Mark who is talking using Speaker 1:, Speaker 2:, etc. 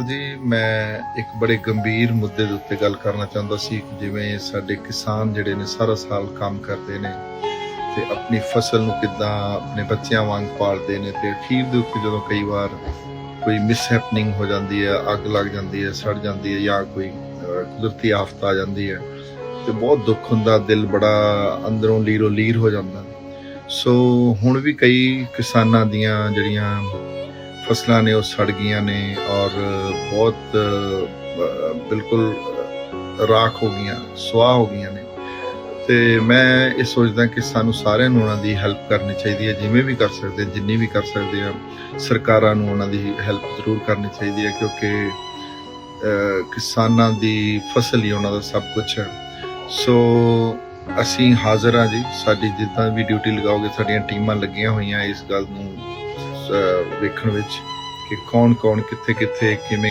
Speaker 1: ਅਕਾਲ ਜੀ ਮੈਂ ਇੱਕ ਬੜੇ ਗੰਭੀਰ ਮੁੱਦੇ ਦੇ ਉੱਤੇ ਗੱਲ ਕਰਨਾ ਚਾਹੁੰਦਾ ਸੀ ਜਿਵੇਂ ਸਾਡੇ ਕਿਸਾਨ ਜਿਹੜੇ ਨੇ ਸਾਰਾ ਸਾਲ ਕੰਮ ਕਰਦੇ ਨੇ ਤੇ ਆਪਣੀ ਫਸਲ ਨੂੰ ਕਿੱਦਾਂ ਆਪਣੇ ਬੱਚਿਆਂ ਵਾਂਗ ਪਾਲਦੇ ਨੇ ਤੇ ਅਖੀਰ ਦੇ ਉੱਤੇ ਜਦੋਂ ਕਈ ਵਾਰ ਕੋਈ ਮਿਸਹੈਪਨਿੰਗ ਹੋ ਜਾਂਦੀ ਹੈ ਅੱਗ ਲੱਗ ਜਾਂਦੀ ਹੈ ਸੜ ਜਾਂਦੀ ਹੈ ਜਾਂ ਕੋਈ ਅਹ, ਕੁਦਰਤੀ ਆਫਤ ਆ ਜਾਂਦੀ ਹੈ ਤੇ ਬਹੁਤ ਦੁੱਖ ਹੁੰਦਾ ਦਿਲ ਬੜਾ ਅੰਦਰੋਂ ਲੀਰੋ ਲੀਰ ਹੋ ਜਾਂਦਾ। ਸੋ ਹੁਣ ਵੀ ਕਈ ਕਿਸਾਨਾਂ ਦੀਆਂ ਜਿਹੜੀਆਂ ਫਸਲਾਂ ਨੇ ਉਹ ਸੜ ਗਈਆਂ ਨੇ ਔਰ ਬਹੁਤ ਬਿਲਕੁਲ ਰਾਖ ਹੋ ਗਈਆਂ, ਸੁਆਹ ਹੋ ਗਈਆਂ ਨੇ। ਤੇ ਮੈਂ ਇਹ ਸੋਚਦਾ ਕਿ ਸਾਨੂੰ ਸਾਰਿਆਂ ਨੂੰ ਉਹਨਾਂ ਦੀ ਹੈਲਪ ਕਰਨੀ ਚਾਹੀਦੀ ਹੈ, ਜਿਵੇਂ ਵੀ ਕਰ ਸਕਦੇ, ਜਿੰਨੀ ਵੀ ਕਰ ਸਕਦੇ ਆ ਸਰਕਾਰਾਂ ਨੂੰ ਉਹਨਾਂ ਦੀ ਹੈਲਪ ਜ਼ਰੂਰ ਕਰਨੀ ਚਾਹੀਦੀ ਹੈ, ਕਿਉਂਕਿ ਕਿਸਾਨਾਂ ਦੀ ਫਸਲ ਹੀ ਉਹਨਾਂ ਦਾ ਸਭ ਕੁਝ ਹੈ। ਸੋ ਅਸੀਂ ਹਾਜ਼ਰ ਹਾਂ ਜੀ, ਸਾਡੀ ਜਿੱਦਾਂ ਵੀ ਡਿਊਟੀ ਲਗਾਓਗੇ, ਸਾਡੀਆਂ ਟੀਮਾਂ ਲੱਗੀਆਂ ਹੋਈਆਂ ਇਸ ਗੱਲ ਨੂੰ ਵੇਖਣ ਵਿੱਚ ਕਿ ਕੌਣ ਕੌਣ ਕਿੱਥੇ ਕਿੱਥੇ ਕਿਵੇਂ